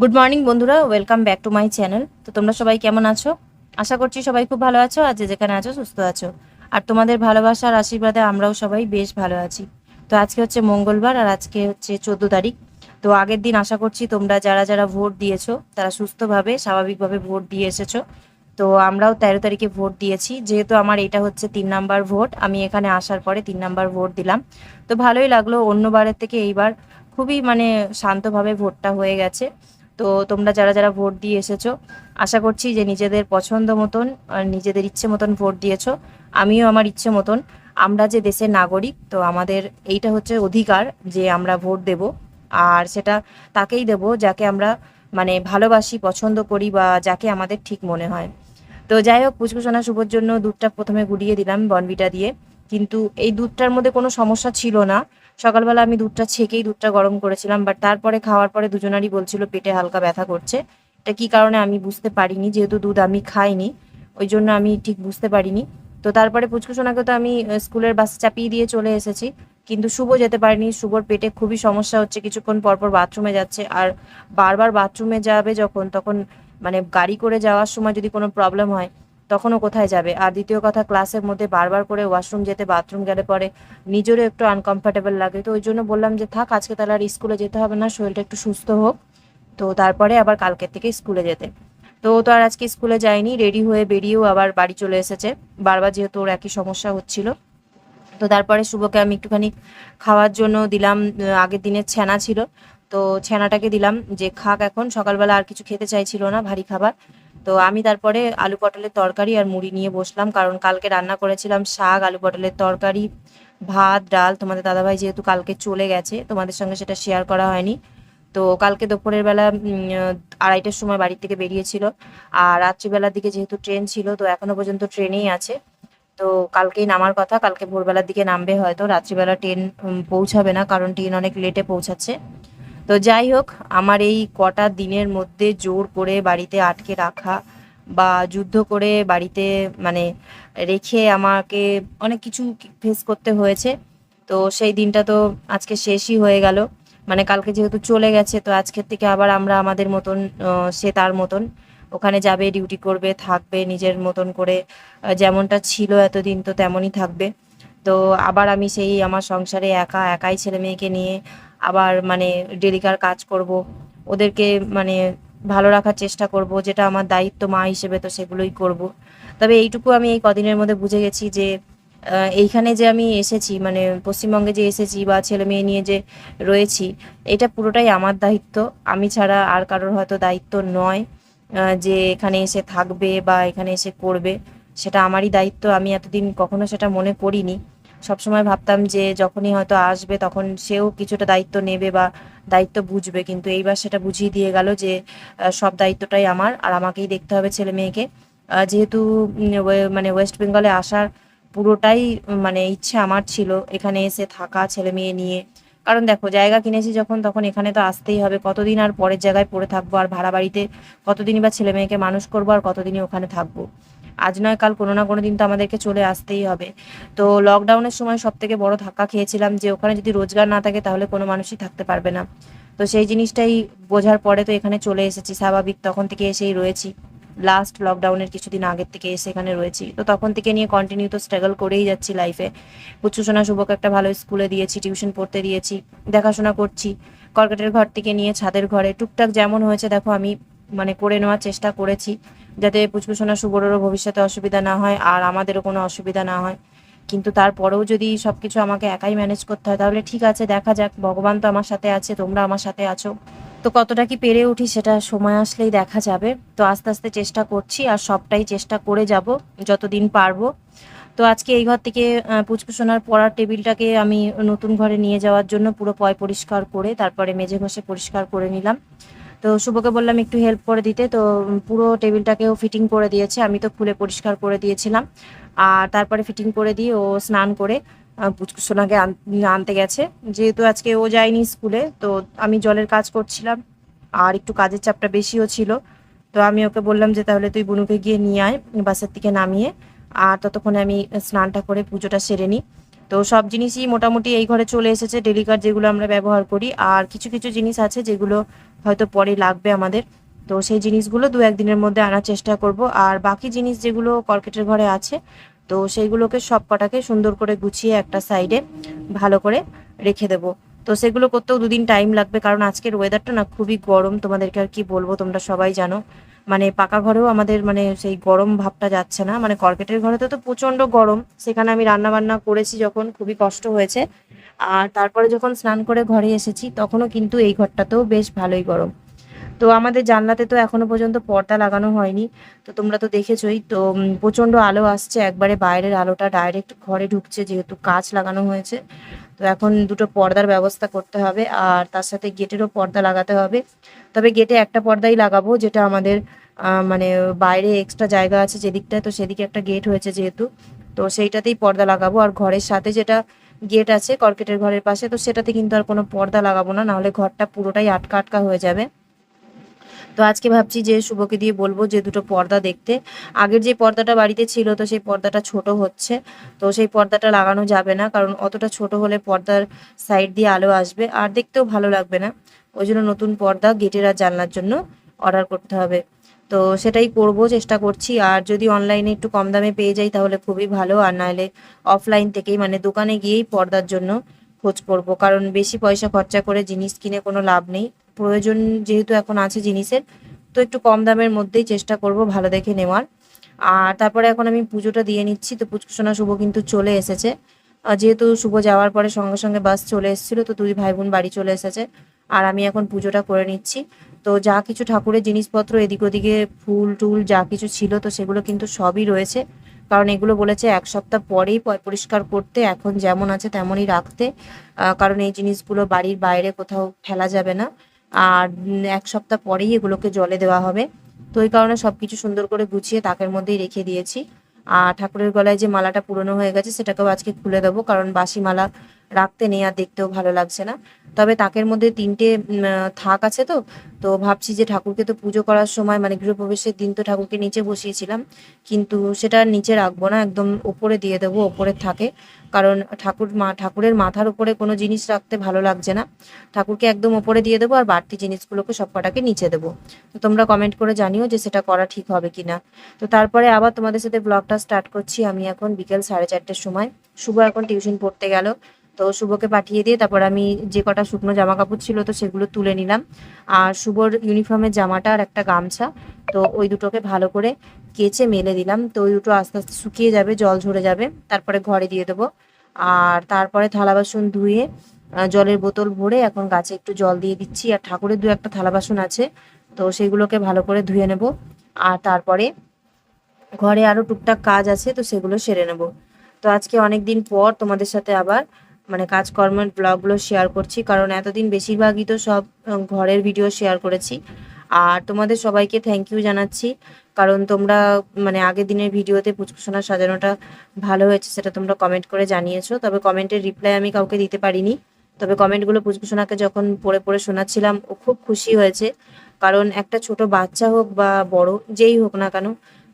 Good morning বন্ধুরা। Welcome back to my channel তো তোমরা সবাই কেমন আছো? আশা করছি সবাই খুব ভালো আছো আর যে যেখানে আছো, সুস্থ আছো। আর তোমাদের ভালোবাসা আর আশীর্বাদে আমরাও সবাই বেশ ভালো আছি। তো আজকে হচ্ছে মঙ্গলবার আর আজকে হচ্ছে চোদ্দ তারিখ। তো আগের দিন আশা করছি তোমরা যারা যারা ভোট দিয়েছ, তারা সুস্থভাবে, স্বাভাবিকভাবে ভোট দিয়ে এসেছ। তো আমরাও তেরো তারিখে ভোট দিয়েছি। যেহেতু আমার এটা হচ্ছে তিন নাম্বার ভোট, আমি এখানে আসার পরে তিন নাম্বার ভোট দিলাম। তো ভালোই লাগল। অন্যবারের থেকে এইবার খুবই মানে শান্তভাবে ভোটটা হয়ে গেছে। তো তোমরা যারা যারা ভোট দিয়ে এসেছ, আশা করছি যে নিজেদের পছন্দ মতন নিজেদের ইচ্ছে মতন ভোট দিয়েছ। আমিও আমার ইচ্ছে মতন। আমরা যে দেশের নাগরিক, তো আমাদের এইটা হচ্ছে অধিকার যে আমরা ভোট দেব। আর সেটা তাকেই দেব যাকে আমরা মানে ভালোবাসি, পছন্দ করি বা যাকে আমাদের ঠিক মনে হয়। তো যাই হোক, পুষ্পসোনা শুভর জন্য দুধটা প্রথমে গুলিয়ে দিলাম বনবিটা দিয়ে। কিন্তু এই দুধটার মধ্যে কোনো সমস্যা ছিল না। সকালবেলা আমি দুধটা ছেঁকেই দুধটা গরম করেছিলাম বাট তারপরে খাওয়ার পরে দুজনারই বলছিল পেটে হালকা ব্যথা করছে। এটা কী কারণে আমি বুঝতে পারিনি, যেহেতু দুধ আমি খাইনি, ওই জন্য আমি ঠিক বুঝতে পারিনি। তো তারপরে পুচকুসোনাকে তো আমি স্কুলের বাসে চাপিয়ে দিয়ে চলে এসেছি, কিন্তু শুভ যেতে পারিনি। শুভর পেটে খুবই সমস্যা হচ্ছে, কিছুক্ষণ পরপর বাথরুমে যাচ্ছে, আর বারবার বাথরুমে যাবে যখন, তখন মানে গাড়ি করে যাওয়ার সময় যদি কোনো প্রবলেম হয় তখনও কোথায় যাবে? আর দ্বিতীয় কথা, ক্লাসের মধ্যে বারবার করে ওয়াশরুম যেতে, বাথরুম গেলে পরে নিজেরও একটু আনকমফর্টেবল লাগে। তো ওই জন্য বললাম যে, থাক, আজকে তাহলে আর স্কুলে যেতে হবে না, শরীরটা একটু সুস্থ হোক। তো তারপরে আবার কালকের থেকে স্কুলে যেতে। তো তো আর আজকে স্কুলে যায়নি, রেডি হয়ে বেরিয়েও আবার বাড়ি চলে এসেছে। বারবার যেহেতু ওর একই সমস্যা হচ্ছিল। তো তারপরে শুভকে আমি একটুখানি খাওয়ার জন্য দিলাম আগের দিনের ছানা ছিল। তো ছানাটাকে দিলাম যে, খাক এখন, সকালবেলা আর কিছু খেতে চাইছিল না, ভারী খাবার। তো আমি তারপরে আলু পটলের তরকারি আর মুড়ি নিয়ে বসলাম, কারণ কালকে রান্না করেছিলাম শাক, আলু পটলের তরকারি, ভাত, ডাল। তোমাদের দাদাভাই যেহেতু কালকে চলে গেছে, তোমাদের সঙ্গে সেটা শেয়ার করা হয়নি। তো কালকে দুপুরের বেলা আড়াইটার সময় বাড়ি থেকে বেরিয়েছিল। আর রাত্রিবেলার দিকে যেহেতু ট্রেন ছিল, তো এখনও পর্যন্ত ট্রেনেই আছে। তো কালকেই নামার কথা, কালকে ভোরবেলার দিকে নামবে হয়তো, রাত্রিবেলা ট্রেন পৌঁছাবে না, কারণ ট্রেন অনেক লেটে পৌঁছাচ্ছে। তো যাই হোক, আমার এই কটা দিনের মধ্যে জোর করে বাড়িতে আটকে রাখা বা যুদ্ধ করে বাড়িতে মানে রেখে আমাকে অনেক কিছু ফেস করতে হয়েছে। তো সেই দিনটা তো আজকে শেষই হয়ে গেল। মানে কালকে যেহেতু চলে গেছে, তো আজকের থেকে আবার আমরা আমাদের মতন সে তার মতন ওখানে যাবে ডিউটি করবে, থাকবে, নিজের মতন করে যেমনটা ছিল এতদিন তো তেমনই থাকবে। তো আবার আমি সেই আমার সংসারে একা, একাই ছেলে মেয়েকে নিয়ে আবার মানে ডেলিকার কাজ করব। ওদেরকে মানে ভালো রাখার চেষ্টা করব, যেটা আমার দায়িত্ব মা হিসেবে তো সেগুলোই করব। তবে এইটুকু আমি এই কদিনের মধ্যে বুঝে গেছি যে এইখানে যে আমি এসেছি মানে পশ্চিমবঙ্গে যে এসেছি বা ছেলে মেয়ে নিয়ে যে রয়েছি, এটা পুরোটাই আমার দায়িত্ব। আমি ছাড়া আর কারোর হয়তো দায়িত্ব নয় যে এখানে এসে থাকবে বা এখানে এসে করবে। সেটা আমারই দায়িত্ব, আমি এতদিন কখনো সেটা মনে করিনি। সবসময় ভাবতাম যে যখনই হয়তো আসবে তখন সেও কিছুটা দায়িত্ব নেবে বা দায়িত্ব বুঝবে। কিন্তু এইবার সেটা বুঝিয়ে দিয়ে গেল যে সব দায়িত্বটাই আমার আর আমাকেই দেখতে হবে ছেলে মেয়েকে। যেহেতু মানে ওয়েস্ট বেঙ্গলে আসার পুরোটাই মানে ইচ্ছে আমার ছিল এখানে এসে থাকা ছেলে মেয়ে নিয়ে। কারণ দেখো, জায়গা কিনেছি যখন, তখন এখানে তো আসতেই হবে। কতদিন আর পরের জায়গায় পড়ে থাকব? আর ভাড়া বাড়িতে কতদিনই বা ছেলে মেয়েকে মানুষ করব? আর কতদিনই ওখানে থাকব? আজ নয়, কাল কোনো না কোনো দিন তো আমাদেরকে চলে আসতেই হবে। তো লকডাউনের সময় সব থেকে বড় ধাক্কা খেয়েছিলাম যে ওখানে যদি রোজগার না থাকে তাহলে কোনো মানুষই থাকতে পারবে না। তো সেই জিনিসটাই বোঝার পরে তো এখানে চলে এসেছি, স্বাভাবিক তখন থেকে এসেই রয়েছি। লাস্ট লকডাউনের কিছুদিন আগের থেকে এসে এখানে রয়েছি। তো তখন থেকে নিয়ে কন্টিনিউ তো স্ট্রাগল করেই যাচ্ছি লাইফে উচ্চশোনা শুভকে একটা ভালো স্কুলে দিয়েছি টিউশন পড়তে দিয়েছি, দেখাশোনা করছি। কর্কেটের ঘর থেকে নিয়ে ছাদের ঘরে, টুকটাক যেমন হয়েছে দেখো আমি মানে করে নেওয়ার চেষ্টা করেছি। যাতে পুচকুসোনা শুভরেরও ভবিষ্যতে অসুবিধা না হয় আর আমাদেরও কোনো অসুবিধা না হয়। কিন্তু তারপরেও যদি সব কিছু আমাকে একাই ম্যানেজ করতে হয়, তাহলে ঠিক আছে, দেখা যাক, ভগবান তো আমার সাথে আছে, তোমরা আমার সাথে আছো। তো কতটা কি পেরে উঠি সেটা সময় আসলেই দেখা যাবে। তো আস্তে আস্তে চেষ্টা করছি আর সবটাই চেষ্টা করে যাব, যতদিন পারব। তো আজকে এই ঘর থেকে পুচকুসোনার পড়ার টেবিলটাকে আমি নতুন ঘরে নিয়ে যাওয়ার জন্য পুরো পয় পরিষ্কার করে, তারপরে মেঝে ঘষে পরিষ্কার করে নিলাম। তো শুভকে বললাম একটু হেল্প করে দিতে। তো পুরো টেবিলটাকেও ফিটিং করে দিয়েছে। আমি তো খুলে পরিষ্কার করে দিয়েছিলাম। আর তারপরে ফিটিং করে দিয়ে ও স্নান করে সোনাকে আন- আনতে গেছে। যেহেতু আজকে ও যায়নি স্কুলে তো আমি জলের কাজ করছিলাম। আর একটু কাজের চাপটা বেশিও ছিল। তো আমি ওকে বললাম যে, তাহলে তুই বুনুকে গিয়ে নিয়ে আয়, বাসের থেকে নামিয়ে। আর ততক্ষণে আমি স্নানটা করে পুজোটা সেরে নিই। তো সব জিনিসই মোটামুটি এই ঘরে চলে এসেছে ডেলিকার যেগুলো আমরা ব্যবহার করি। আর কিছু কিছু জিনিস আছে যেগুলো হয়তো পরে লাগবে আমাদের। তো সেই জিনিসগুলো দু একদিনের মধ্যে আনার চেষ্টা করব। আর বাকি জিনিস যেগুলো কর্কেটের ঘরে আছে, তো সেইগুলোকে সব কটাকে সুন্দর করে গুছিয়ে একটা সাইডে ভালো করে রেখে দেবো। তো সেগুলো করতেও দুদিন টাইম লাগবে, কারণ আজকের ওয়েদারটা না খুবই গরম। তোমাদেরকে আর কি বলব, তোমরা সবাই জানো। মানে পাকা ঘরেও আমাদের মানে সেই গরম ভাবটা যাচ্ছে না। মানে কর্কেটের ঘরে তো তো প্রচণ্ড গরম। সেখানে আমি রান্না বান্না করেছি যখন, খুবই কষ্ট হয়েছে। আর তারপরে যখন স্নান করে ঘরে এসেছি, তখনও কিন্তু এই ঘরটাতেও বেশ ভালোই গরম। তো আমাদের জানলাতে তো এখনও পর্যন্ত পর্দা লাগানো হয়নি। তো তোমরা তো দেখেছোই, তো প্রচণ্ড আলো আসছে। একবারে বাইরের আলোটা ডাইরেক্ট ঘরে ঢুকছে, যেহেতু কাঁচ লাগানো হয়েছে। তো এখন দুটো পর্দার ব্যবস্থা করতে হবে আর তার সাথে গেটেরও পর্দা লাগাতে হবে। তবে গেটে একটা পর্দাই লাগাবো যেটা আমাদের মানে বাইরে এক্সট্রা জায়গা আছে যেদিকটায়, তো সেদিকে একটা গেট হয়েছে যেহেতু। তো সেইটাতেই পর্দা লাগাবো আর ঘরের সাথে যেটা গেট আছে কর্কেটের ঘরের পাশে, তো সেটাতে কিন্তু আর কোনো পর্দা লাগাবো না, নাহলে ঘরটা পুরোটাই আটকা আটকা হয়ে যাবে। তো আজকে ভাবছি যে শুভকে দিয়ে বলব যে দুটো পর্দা দেখতে। আগের যে পর্দাটা বাড়িতে ছিল, তো সেই পর্দাটা ছোট হচ্ছে। তো সেই পর্দাটা লাগানো যাবে না, কারণ অতটা ছোট হলে পর্দার সাইড দিয়ে আলো আসবে, আর দেখতেও ভালো লাগবে না। ওই জন্য নতুন পর্দা গেটের আর জানলার জন্য অর্ডার করতে হবে। তো সেটাই করব, চেষ্টা করছি। আর যদি অনলাইনে একটু কম দামে পেয়ে যাই, তাহলে খুবই ভালো। আর নাহলে অফলাইন থেকেই মানে দোকানে গিয়েই পর্দার জন্য খোঁজ করব। কারণ বেশি পয়সা খরচা করে জিনিস কিনে কোনো লাভ নেই। প্রয়োজন যেহেতু এখন আছে জিনিসের, তো একটু কম দামের মধ্যেই চেষ্টা করব ভালো দেখে নেওয়ার। আর তারপরে এখন আমি পুজোটা দিয়ে নিচ্ছি, তো পুচকুসোনা শুভ কিন্তু চলে এসেছে। যেহেতু শুভ যাওয়ার পরে সঙ্গে সঙ্গে বাস চলে এসেছিল, তো দুই ভাই বোন বাড়ি চলে এসেছে। আর আমি এখন পুজোটা করে নিচ্ছি। তো যা কিছু ঠাকুরের জিনিসপত্র এদিক ওদিকে ফুল টুল যা কিছু ছিল, তো সেগুলো কিন্তু সবই রয়েছে। কারণ এগুলো বলেছে এক সপ্তাহ পরেই পরিষ্কার করতে, এখন যেমন আছে তেমনই রাখতে। কারণ এই জিনিসগুলো বাড়ির বাইরে কোথাও ফেলা যাবে না। আর এক সপ্তাহ পরেই এগুলোকে জলে দেওয়া হবে। তো এই কারণে সব কিছু সুন্দর করে গুছিয়ে তাকের মধ্যেই রেখে দিয়েছি। আর ঠাকুরের গলায় যে মালাটা পুরনো হয়ে গেছে, সেটাকেও আজকে খুলে দেবো, কারণ বাসি মালা রাখতে নেই আর দেখতেও ভালো লাগছে না। তবে তাকের মধ্যে তিনটে থাক আছে তো। তো ভাবছি যে ঠাকুরকে তো পুজো করার সময় মানে গৃহপ্রবেশের দিন তো ঠাকুরকে নিচে বসিয়েছিলাম। কিন্তু সেটা নিচে রাখব না, একদম ওপরে দিয়ে দেবো, ওপরে থাকে। কারণ ঠাকুর মা, ঠাকুরের মাথার উপরে কোনো জিনিস রাখতে ভালো লাগছে না। ঠাকুরকে একদম ওপরে দিয়ে দেবো আর বাড়তি জিনিসগুলোকে সব কটাকে নিচে দেবো। তো তোমরা কমেন্ট করে জানিও যে সেটা করা ঠিক হবে কিনা। তো তারপরে আবার তোমাদের সাথে ব্লগটা স্টার্ট করছি। আমি এখন বিকেল সাড়ে চারটের সময়। শুভ এখন টিউশন পড়তে গেল। তো শুভকে পাঠিয়ে দিয়ে তারপর আমি যে কটা শুকনো জামা কাপড় ছিল তো সেগুলো তুলে নিলাম। আর শুভর ইউনিফর্মের জামাটা আর একটা গামছা, তো ওই দুটোকে ভালো করে কেচে মেলে দিলাম। তো ওই দুটো আস্তে আস্তে শুকিয়ে যাবে, জল ঝরে যাবে, তারপরে ঘরে দিয়ে দেবো। আর তারপরে থালা বাসন ধুয়ে জলের বোতল ভরে এখন গাছে একটু জল দিয়ে দিচ্ছি। আর ঠাকুরের দু একটা থালা বাসন আছে, তো সেগুলোকে ভালো করে ধুয়ে নেব। আর তারপরে ঘরে আরও টুকটাক কাজ আছে, তো সেগুলো সেরে নেব। তো আজকে অনেক দিন পর তোমাদের সাথে আবার মানে কাজকর্মের ব্লগগুলো শেয়ার করছি, কারণ এতদিন বেশিরভাগই তো সব ঘরের ভিডিও শেয়ার করেছি। আর তোমাদের সবাইকে থ্যাংক ইউ জানাচ্ছি, কারণ তোমরা মানে আগের দিনের ভিডিওতে পুচকুসোনা সাজানোটা ভালো হয়েছে সেটা তোমরা কমেন্ট করে জানিয়েছো। তবে কমেন্টের রিপ্লাই আমি কাউকে দিতে পারিনি। তবে কমেন্টগুলো পুচকুসোনাকে যখন পড়ে পড়ে শোনাচ্ছিলাম, ও খুব খুশি হয়েছে। কারণ একটা ছোট বাচ্চা হোক বা বড়, যেই হোক না কেন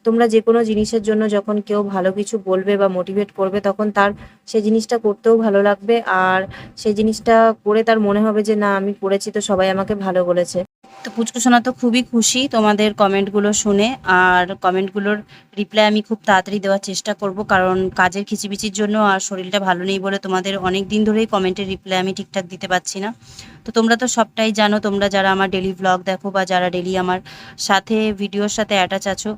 তোমরা যে কোনো জিনিসের জন্য যখন কেউ ভালো কিছু বলবে বা মোটিভেট করবে, তখন তার সেই জিনিসটা করতেও ভালো লাগবে। আর সেই জিনিসটা করে তার মনে হবে যে, না, আমি করেছি তো সবাই আমাকে ভালো বলেছে। তো পুচকুসোনা তো খুবই খুশি তোমাদের কমেন্টগুলো শুনে। আর কমেন্টগুলোর রিপ্লাই আমি খুব তাড়াতাড়ি দেওয়ার চেষ্টা করব, কারণ কাজের খিচিবিচির জন্য আর শরীরটা ভালো নেই বলে তোমাদের অনেক দিন ধরেই কমেন্টের রিপ্লাই আমি ঠিকঠাক দিতে পারছি না। তো তোমরা তো সবটাই জানো, তোমরা যারা আমার ডেলি ব্লগ দেখো বা যারা ডেলি আমার সাথে ভিডিওর সাথে অ্যাটাচ আছো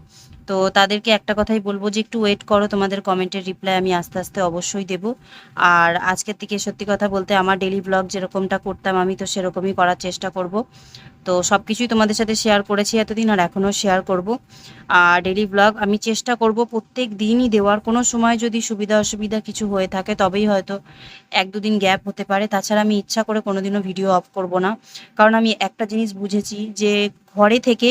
তো তাদেরকে একটা কথাই বলব যে একটু ওয়েট করো, তোমাদের কমেন্টের রিপ্লাই আমি আস্তে আস্তে অবশ্যই দেবো। আর আজকের থেকে সত্যি কথা বলতে আমার ডেলি ব্লগ যেরকমটা করতাম আমি তো সেরকমই করার চেষ্টা করব। তো সব কিছুই তোমাদের সাথে শেয়ার করেছি এতদিন আর এখনও শেয়ার করব। আর ডেলি ব্লগ আমি চেষ্টা করব প্রত্যেক দিনই দেওয়ার। কোনো সময় যদি সুবিধা অসুবিধা কিছু হয়ে থাকে তবেই হয়তো এক দুদিন গ্যাপ হতে পারে। তাছাড়া আমি ইচ্ছা করে কোনোদিনও ভিডিও অফ করব না। কারণ আমি একটা জিনিস বুঝেছি যে ঘরে থেকে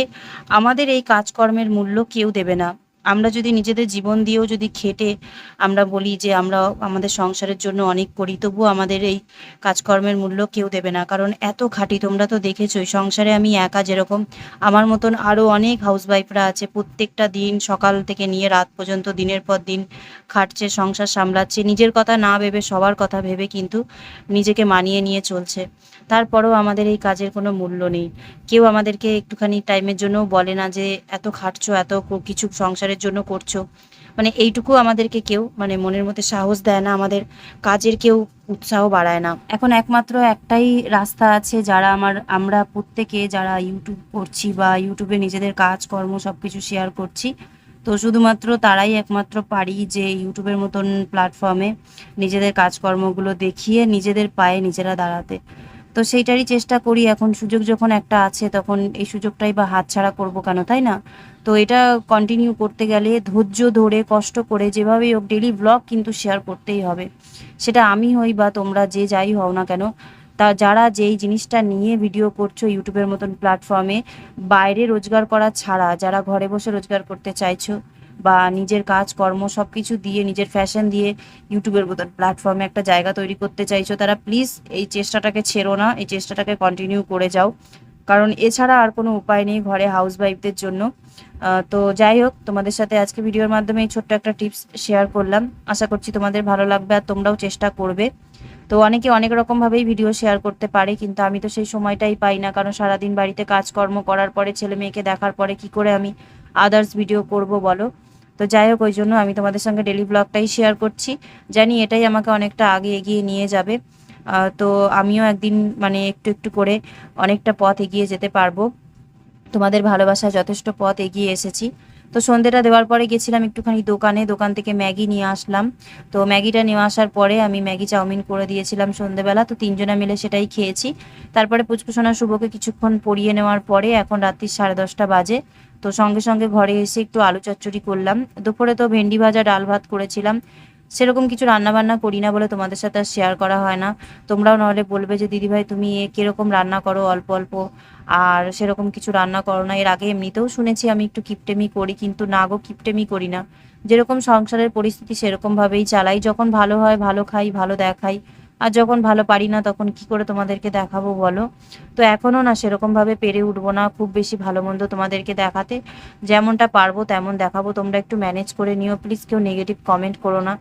আমাদের এই কাজকর্মের মূল্য কেউ দেবে না। আমরা যদি নিজেদের জীবন দিয়েও যদি খেটে আমরা বলি যে আমরা আমাদের সংসারের জন্য অনেক করি তবুও আমাদের এই কাজকর্মের মূল্য কেউ দেবে না। কারণ এত খাটি, তোমরা তো দেখেছোই, সংসারে আমি একা যেরকম, আমার মতন আরও অনেক হাউসওয়াইফরা আছে, প্রত্যেকটা দিন সকাল থেকে নিয়ে রাত পর্যন্ত, দিনের পর দিন খাটছে, সংসার সামলাচ্ছে, নিজের কথা না ভেবে, সবার কথা ভেবে কিন্তু নিজেকে মানিয়ে নিয়ে চলছে। তারপরেও আমাদের এই কাজের কোনো মূল্য নেই। কেউ আমাদেরকে একটুখানি টাইমের জন্য বলে না যে, এত খাটছো, এত কিছু কিছু সংসারের জন্য করছ। মানে এইটুকু আমাদেরকে কেউ মানে মনের মধ্যে সাহস দেয় না, আমাদের কাজের কেউ উৎসাহ বাড়ায় না। এখন একমাত্র একটাই রাস্তা আছে যারা আমার, আমরা প্রত্যেকে যারা ইউটিউব করছি বা ইউটিউবে নিজেদের কাজকর্ম সব কিছু শেয়ার করছি, তো শুধুমাত্র তারাই একমাত্র পারি যে ইউটিউবের মতন প্ল্যাটফর্মে নিজেদের কাজকর্মগুলো দেখিয়ে নিজেদের পায়ে নিজেরা দাঁড়াতে। তো সেইটারই চেষ্টা করি। এখন সুযোগ যখন একটা আছে, তখন এই সুযোগটাই বা হাতছাড়া করব কেন, তাই না? তো এটা কন্টিনিউ করতে গেলে ধৈর্য ধরে, কষ্ট করে যেভাবেই হোক ডেলি ব্লগ কিন্তু শেয়ার করতেই হবে। সেটা আমি হই বা তোমরা যে যাই হও না কেন, তা যারা যেই জিনিসটা নিয়ে ভিডিও করছ ইউটিউবের মতন প্ল্যাটফর্মে বাইরে রোজগার করা ছাড়া, যারা ঘরে বসে রোজগার করতে চাইছো বা নিজের কাজ কর্ম সব কিছু দিয়ে, নিজের ফ্যাশন দিয়ে ইউটিউবের মতন প্ল্যাটফর্মে একটা জায়গা তৈরি করতে চাইছো, তারা প্লিজ এই চেষ্টাটাকে ছেড়ো না, এই চেষ্টাটাকে কন্টিনিউ করে যাও। কারণ এছাড়া আর কোনো উপায় নেই ঘরে হাউস ওয়াইফদের জন্য তো যাই হোক, তোমাদের সাথে আজকে ভিডিওর মাধ্যমে এই ছোট্ট একটা টিপস শেয়ার করলাম। আশা করছি তোমাদের ভালো লাগবে আর তোমরাও চেষ্টা করবে। তো অনেকে অনেক রকমভাবেই ভিডিও শেয়ার করতে পারে, কিন্তু আমি তো সেই সময়টাই পাই না। কারণ সারাদিন বাড়িতে কাজকর্ম করার পরে ছেলে মেয়েকে দেখার পরে কি করে আমি আদার্স ভিডিও করব বলো? তো যাই হোক, ওই জন্য আমি তোমাদের সঙ্গে ডেলি ব্লগটাই শেয়ার করছি। জানি এটাই আমাকে অনেকটা আগে এগিয়ে নিয়ে যাবে। তো আমিও একদিন মানে একটু একটু করে অনেকটা পথ এগিয়ে যেতে পারব। তোমাদের ভালোবাসা যথেষ্ট পথ এগিয়ে এসেছি। তো সন্ধ্যেটা দেওয়ার পরে গেছিলাম একটুখানি দোকানে, দোকান থেকে ম্যাগি নিয়ে আসলাম। তো ম্যাগিটা নিয়ে আসার পরে আমি ম্যাগি চাউমিন করে দিয়েছিলাম সন্ধ্যেবেলা, তো তিনজনে মিলে সেটাই খেয়েছি। তারপরে পুচকুসোনা শুভকে কিছুক্ষণ পরিয়ে নেওয়ার পরে এখন রাত্রি সাড়ে দশটা বাজে। তো সঙ্গে সঙ্গে ঘরে এসে একটু আলু চচ্চড়ি করলাম। দুপুরে তো ভেন্ডি ভাজা, ডাল ভাত করেছিলাম। সেরকম কিছু রান্না বান্না করি না বলে তোমাদের সাথে আর শেয়ার করা হয় না। তোমরাও নাহলে বলবে যে, দিদিভাই, তুমি কীরকম রান্না করো? অল্প অল্প। আর সেরকম কিছু রান্না করো না। এর আগে এমনিতেও শুনেছি আমি একটু কিপটেমি করি, কিন্তু না গো, কিপটেমি করি না। যেরকম সংসারের পরিস্থিতি সেরকমভাবেই চালাই। যখন ভালো হয়, ভালো খাই, ভালো দেখাই। আর যখন ভালো পারি না, তখন কি করে তোমাদেরকে দেখাবো বলো? তো এখনও না সেরকমভাবে পেরে উঠবো না, খুব বেশি ভালো মন্দ তোমাদেরকে দেখাতে। যেমনটা পারব তেমন দেখাবো, তোমরা একটু ম্যানেজ করে নিও প্লিজ কেউ নেগেটিভ কমেন্ট করো না।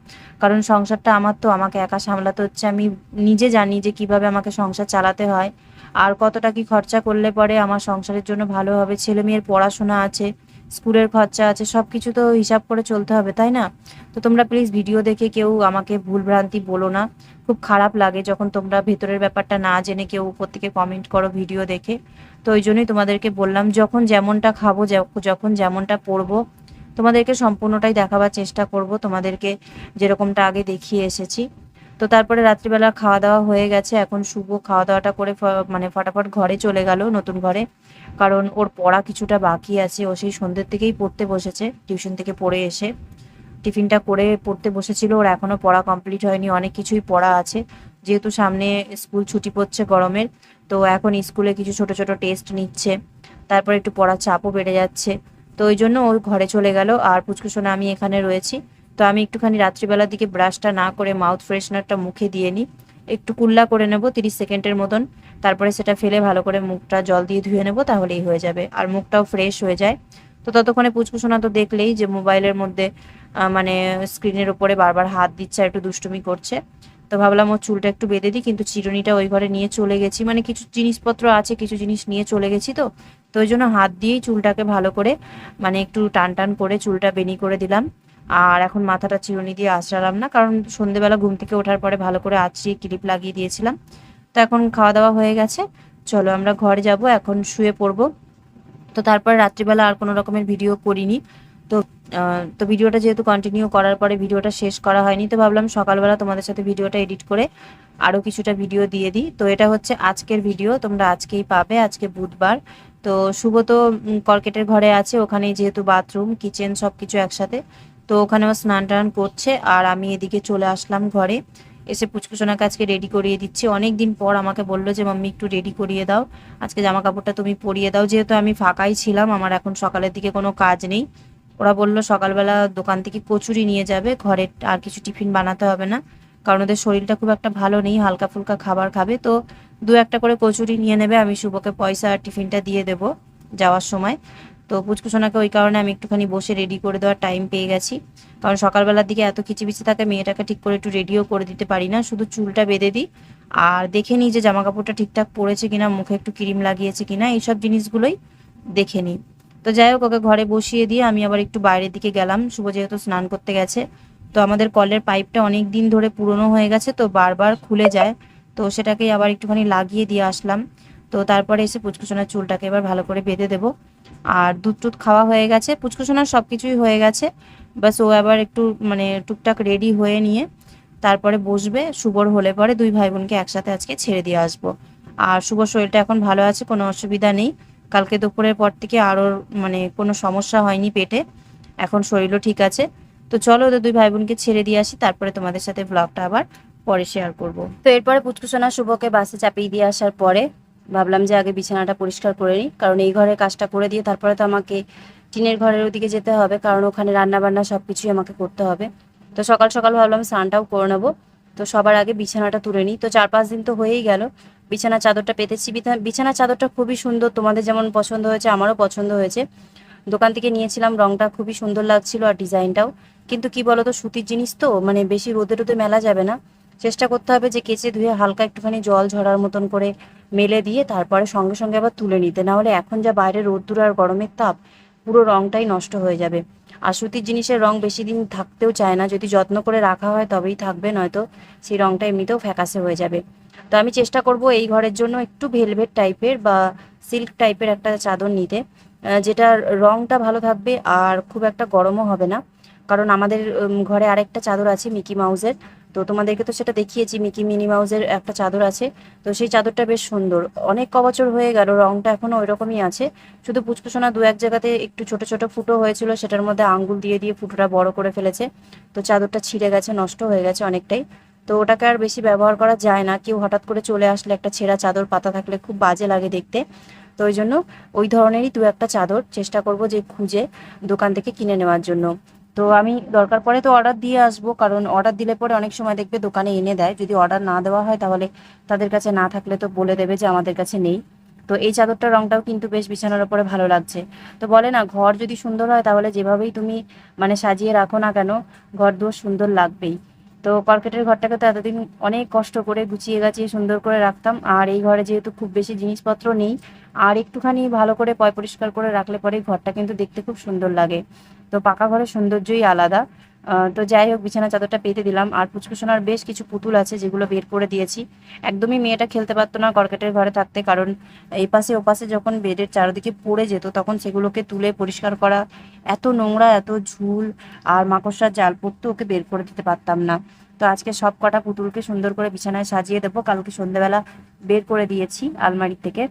কারণ সংসারটা আমার তো, আমাকে একা সামলাতে হচ্ছে, আমি নিজে জানি যে কীভাবে আমাকে সংসার চালাতে হয়। আর কতটা কি খরচা করলে পরে আমার সংসারের জন্য ভালো হবে ছেলে মেয়ের পড়াশোনা আছে স্কুলের খরচা আছে সব কিছু তো হিসাব করে চলতে হবে, তাই না? তো তোমরা প্লিজ ভিডিও দেখে কেউ আমাকে ভুলভ্রান্তি বলো না। খুব খারাপ লাগে যখন তোমরা ভেতরের ব্যাপারটা না জেনে কেউ উপর থেকে কমেন্ট করো ভিডিও দেখে। তো ওই জন্যই তোমাদেরকে বললাম, যখন যেমনটা খাব যখন যেমনটা পড়ব তোমাদেরকে সম্পূর্ণটাই দেখাবার চেষ্টা করব। তোমাদেরকে যেরকমটা আগে দেখিয়ে এসেছি। তো তারপরে রাত্রিবেলা খাওয়া দাওয়া হয়ে গেছে। এখন শুভ খাওয়া দাওয়াটা করে মানে ফটাফট ঘরে চলে গেল নতুন ঘরে। কারণ ওর পড়া কিছুটা বাকি আছে। ও সেই সন্ধ্যের থেকেই পড়তে বসেছে, টিউশন থেকে পড়ে এসে। টিফিনটা করে পড়তে বসেছিল। ওর এখনও পড়া কমপ্লিট হয়নি, অনেক কিছুই পড়া আছে। যেহেতু সামনে স্কুল ছুটি পড়ছে গরমের, তো এখন স্কুলে কিছু ছোট ছোট টেস্ট নিচ্ছে। তারপর একটু পড়ার চাপও বেড়ে যাচ্ছে। তো ওই জন্য ওর ঘরে চলে গেল। আর পুচকুসোনা আমি এখানে রয়েছি। তো আমি একটুখানি রাত্রিবেলার দিকে ব্রাশটা না করে মাউথ ফ্রেশনারটা মুখে দিয়ে নিই। একটু কুল্লা করে নেব, তিরিশ সেকেন্ডের মতন। তারপরে সেটা ফেলে ভালো করে মুখটা জল দিয়ে ধুয়ে নেব, তাহলেই হয়ে যাবে। আর মুখটাও ফ্রেশ হয়ে যায়। তো ততক্ষণে পুচকুসোনা তো দেখলেই যে মোবাইলের মধ্যে মানে স্ক্রিনের উপরে বারবার হাত দিচ্ছে আর একটু দুষ্টুমি করছে। তো ভাবলাম ওর চুলটা একটু বেঁধে দিই, কিন্তু চিরুনিটা ওই ঘরে নিয়ে চলে গেছি। মানে কিছু জিনিসপত্র আছে, কিছু জিনিস নিয়ে চলে গেছি তো। তো ওই জন্য হাত দিয়েই চুলটাকে ভালো করে মানে একটু টান টান করে চুলটা বেনি করে দিলাম। আর এখন মাথাটা চিরুনি দিয়ে আঁচড়ালাম না, কারণ সন্ধেবেলা ঘুম থেকে ওঠার পরে ভালো করে আঁচড়িয়ে ক্লিপ লাগিয়ে দিয়েছিলাম। তো এখন খাওয়া দাওয়া হয়ে গেছে। চলো আমরা ঘরে যাব, এখন শুয়ে পড়ব। তো তারপর রাত্রিবেলা আর কোনো রকমের ভিডিও করিনি। তো তো ভিডিওটা যেহেতু কন্টিনিউ করার পরে ভিডিওটা শেষ করা হয়নি, তো ভাবলাম সকালবেলা তোমাদের সাথে ভিডিওটা এডিট করে আরও কিছুটা ভিডিও দিয়ে দিই। তো এটা হচ্ছে আজকের ভিডিও তোমরা আজকেই পাবে, আজকে বুধবার। তো শুভ তো কর্কেটের ঘরে আছে, ওখানেই যেহেতু বাথরুম কিচেন সব কিছু একসাথে। তো ওখানে ও স্নান টান করছে আর আমি এদিকে চলে আসলাম ঘরে। এসে পুচকুচোনাকে আজকে রেডি করিয়ে দিচ্ছি। অনেক দিন পর আমাকে বলল যে, মাম্মি, একটু রেডি করিয়ে দাও। আজকে জামা কাপড়টা তুমি পরিয়ে দাও। যেহেতু আমি ফাঁকাই ছিলাম, আমার এখন সকালের দিকে কোনো কাজ নেই। ওরা বলল, সকালবেলা দোকান থেকে কচুরি নিয়ে যাবে। ঘরে আর কিছু টিফিন বানাতে হবে না। কারণ ওদের শরীরটা খুব একটা ভালো নেই হালকা ফুলকা খাবার খাবে। তো দু একটা করে কচুরি নিয়ে নেবে। আমি শুভকে পয়সা আর টিফিনটা দিয়ে দেবো যাওয়ার সময়। তো পুচকুসোনাকে ওই কারণে আমি একটুখানি বসে রেডি করে দেওয়ার টাইম পেয়ে গেছি। কারণ সকালবেলার দিকে এত খিচিবিচি থাকে, মেয়েটাকে ঠিক করে একটু রেডিও করে দিতে পারি না, শুধু চুলটা বেঁধে দিই। আর দেখে নিই যে জামা কাপড়টা ঠিকঠাক পরেছে কিনা, মুখে একটু ক্রিম লাগিয়েছে কিনা, এইসব জিনিসগুলোই দেখে নিই। তো যাই হোক, ওকে ঘরে বসিয়ে দিয়ে আমি আবার একটু বাইরের দিকে গেলাম। শুভ যেহেতু স্নান করতে গেছে, তো আমাদের কলের পাইপটা অনেক দিন ধরে পুরনো হয়ে গেছে, তো বারবার খুলে যায়। তো সেটাকেই আবার একটুখানি লাগিয়ে দিয়ে আসলাম। তো তারপরে এসে পুচকুসোনার চুলটাকে এবার ভালো করে বেঁধে দেবো। আর দুধ টুধ খাওয়া হয়ে গেছে পুচকুসোনার সব কিছুই হয়ে গেছে। বাস ও আবার একটু মানে টুকটাক রেডি হয়ে নিয়ে তারপরে বসবে। শুভর হলে পরে দুই ভাই বোনকে একসাথে আজকে ছেড়ে দিয়ে আসব। আর শুভর শরীরটা এখন ভালো আছে, কোনো অসুবিধা নেই। কালকে দুপুরের পর থেকে আরও মানে কোনো সমস্যা হয়নি পেটে। এখন শরীরও ঠিক আছে। তো চলো ওদের দুই ভাই বোনকে ছেড়ে দিয়ে আসি, তারপরে তোমাদের সাথে ব্লগটা আবার পরে শেয়ার করব। তো এরপরে পুচকুসোনা শুভকে বাসে চাপিয়ে দিয়ে আসার পরে ভাবলাম যে আগে বিছানাটা পরিষ্কার করে নিই, কারণ এই ঘরের কাজটা করে দিয়ে তারপরে তো আমাকে টিনের ঘরের ওদিকে যেতে হবে, কারণ ওখানে রান্না বান্না সব কিছুই আমাকে করতে হবে। তো সকাল সকাল ভাবলাম স্নানটাও করে নেব। তো সবার আগে বিছানাটা তুলে নিই। তো চার পাঁচ দিন তো হয়েই গেল। বিছানা চাদরটা পেতেছি। বিছা- বিছানা চাদরটা খুবই সুন্দর, তোমাদের যেমন পছন্দ হয়েছে, আমারও পছন্দ হয়েছে। দোকান থেকে নিয়েছিলাম, রংটা খুবই সুন্দর লাগছিল আর ডিজাইনটাও। কিন্তু কি বলতো, সুতির জিনিস তো মানে বেশি রোদে রোদে মেলা যাবে না। চেষ্টা করতে হবে যে কেচে ধুয়ে হালকা একটুখানি জল ঝরার মতন করে মেলে দিয়ে তারপরে সঙ্গে সঙ্গে আবার তুলে নিতে। না হলে এখন যা বাইরে রোদ্দুর আর গরমের তাপ, পুরো রংটাই নষ্ট হয়ে যাবে। আর সুতির জিনিসের রং বেশি দিন থাকতেও চায় না। যদি যত্ন করে রাখা হয় তবেই থাকবে, নয়তো সেই রংটা এমনিতেও ফ্যাকাসে হয়ে যাবে। তো আমি চেষ্টা করব এই ঘরের জন্য একটু ভেলভেট টাইপের বা সিল্ক টাইপের একটা চাদর নিতে যেটার রংটা ভালো থাকবে আর খুব একটা গরমও হবে না। কারণ আমাদের ঘরে আরেকটা চাদর আছে মিকি মাউসের। তো তোমাদেরকে তো সেটা দেখিয়েছি, মিকি মিনি মাউসের একটা চাদর আছে। তো সেই চাদরটা বেশ সুন্দর। অনেক ক বছর হয়ে গেল, রংটা এখনও ওই রকমই আছে। শুধু পুচকুচোনা দু এক জায়গাতে একটু ছোট ছোট ফুটো হয়েছিল, সেটার মধ্যে আঙ্গুল দিয়ে দিয়ে ফুটোটা বড় করে ফেলেছে। তো চাদরটা ছিঁড়ে গেছে, নষ্ট হয়ে গেছে অনেকটাই। তো ওটাকে আর বেশি ব্যবহার করা যায় না। কেউ হঠাৎ করে চলে আসলে একটা ছেঁড়া চাদর, পাতা থাকলে খুব বাজে লাগে দেখতে। তো ওই জন্য ওই ধরনেরই দু একটা চাদর চেষ্টা করব যে খুঁজে দোকান থেকে কিনে নেওয়ার জন্য। তো আমি দরকার পড়ে তো অর্ডার দিয়ে আসব, কারণ অর্ডার দিলে পরে অনেক সময় দেখবে দোকানে এনে দেয়। যদি অর্ডার না দেওয়া হয় তাহলে তাদের কাছে না থাকলে তো বলে দেবে যে আমাদের কাছে নেই। তো এই চাদরটার রংটাও কিন্তু বেশ বিছানার ওপরে ভালো লাগছে। তো বলে না, ঘর যদি সুন্দর হয় তাহলে যেভাবেই তুমি মানে সাজিয়ে রাখো না কেন, ঘর দুয়ার সুন্দর লাগবেই। তো কর্কেটের ঘরটাকে তো এতদিন অনেক কষ্ট করে গুছিয়ে গাছিয়ে সুন্দর করে রাখতাম। আর এই ঘরে যেহেতু খুব বেশি জিনিসপত্র নেই, আর একটুখানি ভালো করে পয় পরিষ্কার করে রাখলে পরে ঘরটা কিন্তু দেখতে খুব সুন্দর লাগে। তো পাকা ঘরের সৌন্দর্যই আলাদা। তো যাই হোক, বিছানা চাদরটা পেতে দিলাম। আর পুচকুসোনার বেশ কিছু পুতুল আছে যেগুলো বের করে দিয়েছি। একদমই মেয়েটা খেলতে পারতো না কর্কেটের ঘরে থাকতে, কারণ এই পাশে ও পাশে যখন বেডের চারিদিকে পড়ে যেত, তখন সেগুলোকে তুলে পরিষ্কার করা, এত নোংরা, এত ঝুল আর মাকড়সার জাল পড়তো ওকে বের করে দিতে পারতাম না। তো আজকে সব কটা পুতুলকে সুন্দর করে বিছানায় সাজিয়ে দেবো। কালকে সন্ধ্যেবেলা বের করে দিয়েছি আলমারি থেকে।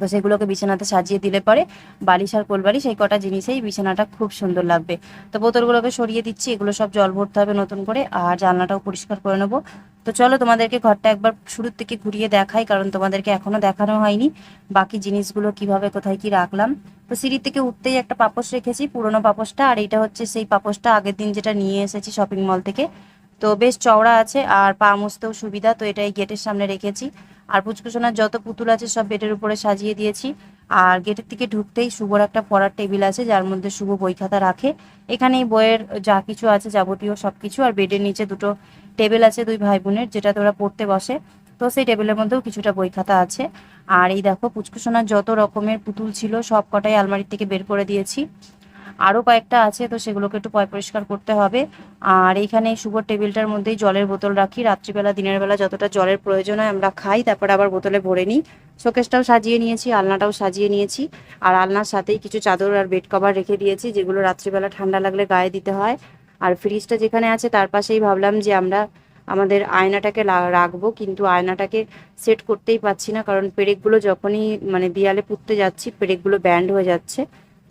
তো সেগুলোকে বিছানাতে সাজিয়ে দিলে পরে বালিশ আর কোলবালিশ এই কটা জিনিসেই বিছানাটা খুব সুন্দর লাগবে। তো বোতলগুলোকে সরিয়ে দিচ্ছি, এগুলো সব জল ভরতে হবে নতুন করে আর জানলাটাও পরিষ্কার করে নেব। তো চলো তোমাদেরকে ঘরটা একবার শুরুর থেকে ঘুরিয়ে দেখাই, কারণ তোমাদেরকে এখনও দেখানো হয়নি বাকি জিনিসগুলো কীভাবে কোথায় কি রাখলাম। তো সিঁড়ি থেকে উঠতেই একটা পাপোশ রেখেছি, পুরোনো পাপোশটা, আর এটা হচ্ছে সেই পাপোশটা আগের দিন যেটা নিয়ে এসেছি শপিং মল থেকে। তো বেশ চওড়া আছে আর পা মুছতেও সুবিধা, তো এটা এই গেটের সামনে রেখেছি। আর পুচকুসোনার যত পুতুল আছে সব বেডের উপরে সাজিয়ে দিয়েছি। আর গেটের থেকে ঢুকতেই শুভর একটা পড়ার টেবিল আছে, যার মধ্যে শুভ বই খাতা রাখে। এখানে এই বইয়ের যা কিছু আছে যাবতীয় সব কিছু আর বেডের নিচে দুটো টেবিল আছে দুই ভাই বোনের যেটা তোরা পড়তে বসে। তো সেই টেবিলের মধ্যেও কিছুটা বই খাতা আছে। আর এই দেখো, পুচকুসোনার যত রকমের পুতুল ছিল, সব কটাই আলমারির থেকে বের করে দিয়েছি। আরও কয়েকটা আছে, তো সেগুলোকে একটু পয়, পরিষ্কার করতে হবে। আর এইখানে এই শুভর টেবিলটার মধ্যেই জলের বোতল রাখি। রাত্রিবেলা, দিনের বেলা যতটা জলের প্রয়োজন হয় আমরা খাই, তারপর আবার বোতলে ভরে নিই। শোকেসটাও সাজিয়ে নিয়েছি, আলনাটাও সাজিয়ে নিয়েছি। আর আলনার সাথেই কিছু চাদর আর বেড কভার রেখে দিয়েছি, যেগুলো রাত্রিবেলা ঠান্ডা লাগলে গায়ে দিতে হয়। আর ফ্রিজটা যেখানে আছে, তার পাশেই ভাবলাম যে আমরা আমাদের আয়নাটাকে রাখব, কিন্তু আয়নাটাকে সেট করতেই পারছি না। কারণ পেরেকগুলো যখনই মানে দেয়ালে পুঁততে যাচ্ছি, পেরেকগুলো ব্যান্ড হয়ে যাচ্ছে।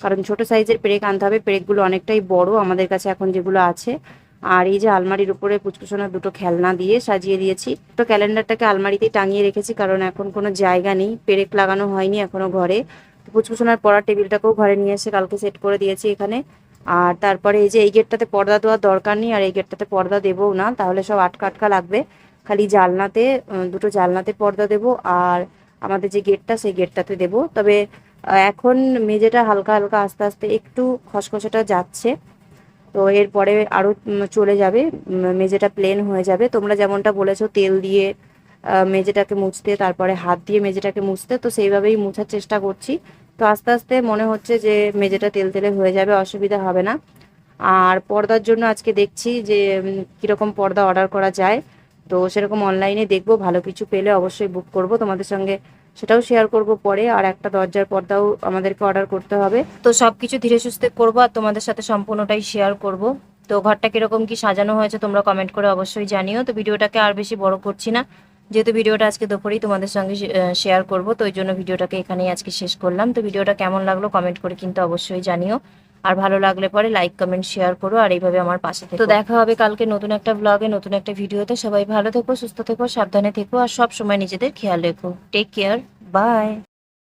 কারণ ছোট সাইজের পেরেক আনতে হবে, পেরেকগুলো অনেকটাই বড় আমাদের কাছে এখন যেগুলো আছে। আর এই যে আলমারির উপরে পুচকুসোনার দুটো খেলনা দিয়ে সাজিয়ে দিয়েছি। তো ক্যালেন্ডারটাকে আলমারিতেই টাঙিয়ে রেখেছি, কারণ এখন কোনো জায়গা নেই, পেরেক লাগানো হয়নি এখনও ঘরে। পুচকুসোনার পড়ার টেবিলটাকেও ঘরে নিয়ে এসে কালকে সেট করে দিয়েছি এখানে। আর তারপরে এই যে এই গেটটাতে পর্দা দেওয়ার দরকার নেই, আর এই গেটটাতে পর্দা দেবও না, তাহলে সব আটকা আটকা লাগবে। খালি জালনাতে দুটো জালনাতে পর্দা দেব, আর আমাদের যে গেটটা, সেই গেটটাতে দেব। তবে এখন মেঝেটা হালকা হালকা আস্তে আস্তে একটু খসখসেটা যাচ্ছে। তো এরপরে আরও চলে যাবে মেঝেটা প্লেন হয়ে যাবে। তোমরা যেমনটা বলেছ তেল দিয়ে আহ, মেঝেটাকে মুছতে তারপরে হাত দিয়ে মেঝেটাকে মুছতে তো সেইভাবেই মুছার চেষ্টা করছি। তো আস্তে আস্তে মনে হচ্ছে যে মেঝেটা তেল তেলে হয়ে যাবে অসুবিধা হবে না। আর পর্দার জন্য আজকে দেখছি যে কীরকম পর্দা অর্ডার করা যায়। তো সেরকম অনলাইনে দেখব ভালো কিছু পেলে অবশ্যই বুক করব। তোমাদের সঙ্গে সেটাও শেয়ার করব পরে, আর একটা দরজার পর্দাও আমাদেরকে অর্ডার করতে হবে। তো সব কিছু ধীরে সুস্থে করব আর তোমাদের সাথে সম্পূর্ণটাই শেয়ার করব। তো ঘরটা কীরকম, কি সাজানো হয়েছে তোমরা কমেন্ট করে অবশ্যই জানিও। তো ভিডিওটাকে আর বেশি বড় করছি না। যেহেতু ভিডিওটা আজকে দুপুরেই তোমাদের সঙ্গে শেয়ার করব, তো ওই জন্য ভিডিওটাকে এখানেই আজকে শেষ করলাম। তো ভিডিওটা কেমন লাগল কমেন্ট করে কিন্তু অবশ্যই জানিও। আর ভালো লাগলে পরে লাইক কমেন্ট শেয়ার করো আর এইভাবে আমার পাশে থেকো। তো দেখা হবে কালকে নতুন একটা ব্লগে নতুন একটা ভিডিওতে সবাই ভালো থেকো সুস্থ থেকো সাবধানে থেকো আর সব সময় নিজেদের খেয়াল রেখো। Take care bye